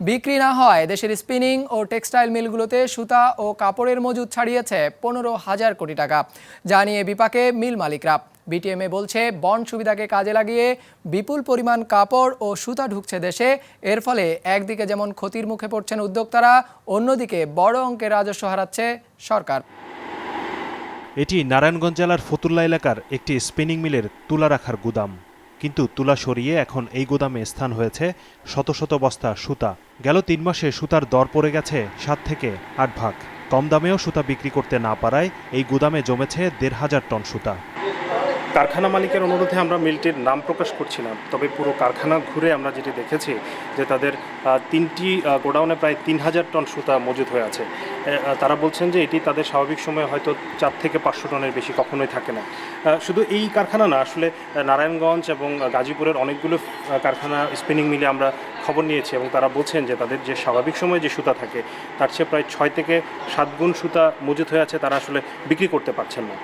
বিক্রি না হয়, দেশের স্পিনিং ও টেক্সটাইল মিলগুলোতে সুতা ও কাপড়ের মজুদ ছাড়িয়েছে পনেরো হাজার কোটি টাকা। জানিয়ে বিপাকে মিল মালিকরা। বিটিএমএ বলছে, বন সুবিধাকে কাজে লাগিয়ে বিপুল পরিমাণ কাপড় ও সুতা ঢুকছে দেশে। এর ফলে একদিকে যেমন ক্ষতির মুখে পড়ছেন উদ্যোক্তারা, অন্যদিকে বড় অঙ্কের রাজস্ব হারাচ্ছে সরকার। এটি নারায়ণগঞ্জ জেলার ফতুল্লা এলাকার একটি স্পিনিং মিলের তুলা রাখার গুদাম। কিন্তু তুলা সরিয়ে এখন এই গুদামে স্থান হয়েছে শত শত বস্তা সুতা। গেল তিন মাসে সুতার দর পড়ে গেছে সাত থেকে আট ভাগ। কম দামেও সুতা বিক্রি করতে না পারায় এই গুদামে জমেছে দেড় হাজার টন সুতা। কারখানা মালিকের অনুরোধে আমরা মিলটির নাম প্রকাশ করছিলাম। তবে পুরো কারখানা ঘুরে আমরা যেটি দেখেছি যে তাদের তিনটি গোডাউনে প্রায় তিন হাজার টন সুতা মজুদ হয়ে আছে। তারা বলছেন যে এটি তাদের স্বাভাবিক সময়ে হয়তো চার থেকে পাঁচশো টনের বেশি কখনোই থাকে না। শুধু এই কারখানা না, আসলে নারায়ণগঞ্জ এবং গাজীপুরের অনেকগুলো কারখানা স্পিনিং মিলে আমরা খবর নিয়েছি এবং তারা বলছেন যে তাদের যে স্বাভাবিক সময়ে যে সুতা থাকে, তার চেয়ে প্রায় ছয় থেকে সাত গুণ সুতা মজুদ হয়ে আছে, তারা আসলে বিক্রি করতে পারছেন না।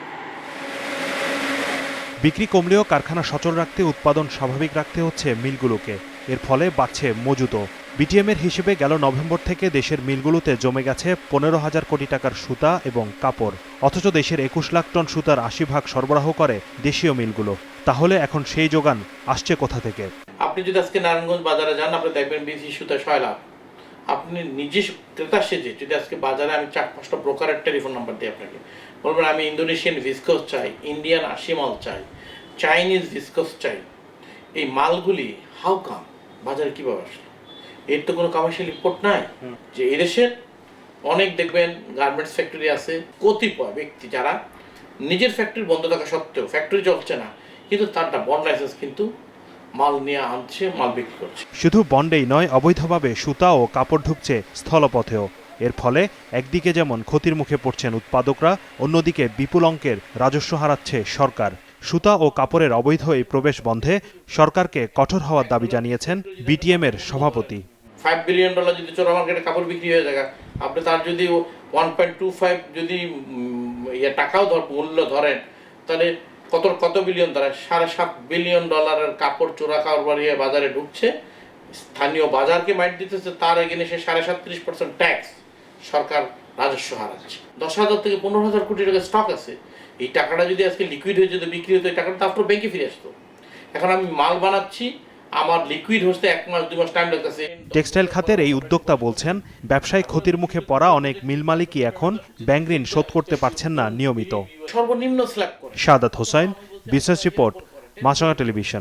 বিক্রি কমলেও কারখানা সচল রাখতে, উৎপাদন স্বাভাবিক রাখতে হচ্ছে মিলগুলোকে। এর ফলে বাড়ছে মজুতও বিটিএমের হিসেবে গেল নভেম্বর থেকে দেশের মিলগুলোতে জমে গেছে পনেরো হাজার কোটি টাকার সুতা এবং কাপড়। অথচ দেশের একুশ লাখ টন সুতার আশি ভাগ সরবরাহ করে দেশীয় মিলগুলো। তাহলে এখন সেই যোগান আসছে কোথা থেকে? আপনি যদি আজকে নারায়ণগঞ্জ বাজারে যান, আপনি দেখবেন বিদেশি সুতা ছয় লাখ। আপনি নিজে ক্রেতা সেজে যদি আজকে বাজারে আমি চার পাঁচটা ব্রোকারের টেলিফোন নাম্বার দিই আপনাকে বলবেন আমি ইন্দোনেশিয়ান ভিসকোস চাই ইন্ডিয়ান আশি মাল চাই চাইনিজ ভিসকোস চাই এই মালগুলি হাউ কাম বাজারে কীভাবে আসলো? এর তো কোনো কমার্শিয়াল ইম্পোর্ট নাই। যে এদেশের অনেক দেখবেন গার্মেন্টস ফ্যাক্টরি আছে কতিপয় ব্যক্তি যারা নিজের ফ্যাক্টরি বন্ধ থাকা সত্ত্বেও ফ্যাক্টরি চলছে না কিন্তু তারটা বন্ড লাইসেন্স কিন্তু মাল নিয়ে আনছে মাল বিক্রি করছে। শুধু বন্ডেই নয় অবৈধভাবে সুতা ও কাপড় ঢুকছে স্থলপথেও। এর ফলে একদিকে যেমন ক্ষতির মুখে পড়ছেন উৎপাদকরা অন্যদিকে বিপুল অঙ্কের রাজস্ব হারাচ্ছে সরকার। সুতা ও কাপড়ের অবৈধ এই প্রবেশ বন্ধে সরকারকে কঠোর হওয়ার দাবি জানিয়েছেন বিটিএম এর সভাপতি। ফাইভ বিলিয়ন ডলার যদি চোরা মার্কেটে কাপড় বিক্রি হয়ে যায় আপনি তার যদি ওয়ান পয়েন্ট টু ফাইভ যদি ইয়ে টাকাও ধর মূল্য ধরেন তাহলে কত কত বিলিয়ন দাঁড়ায় সাড়ে সাত বিলিয়ন ডলারের কাপড় চোরা কারবারিয়ে বাজারে ঢুকছে। স্থানীয় বাজারকে মাইট দিতেছে, তার এগেনে সে সাড়ে সাতত্রিশ পার্সেন্ট ট্যাক্স সরকার রাজস্ব হারাচ্ছে। দশ হাজার থেকে পনেরো হাজার কোটি টাকা স্টক আছে। এই টাকাটা যদি আজকে লিকুইড হয়ে যেত, বিক্রি হতো, এই টাকাটা তো আপনার ব্যাংকে ফিরে আসতো। এখন আমি মাল বানাচ্ছি আমার লিকুইড হতে এক মাস দুই মাস টাইম লাগতেছে। টেক্সটাইল খাতের এই উদ্যোক্তা বলছেন ব্যবসায়িক ক্ষতির মুখে পড়া অনেক মিল মালিকই এখন ব্যাংক ঋণ শোধ করতে পারছেন না নিয়মিত। সর্বনিম্ন স্ল্যাব করে শাহাদাত হোসাইন বিশেষ রিপোর্ট মাছরাঙা টেলিভিশন।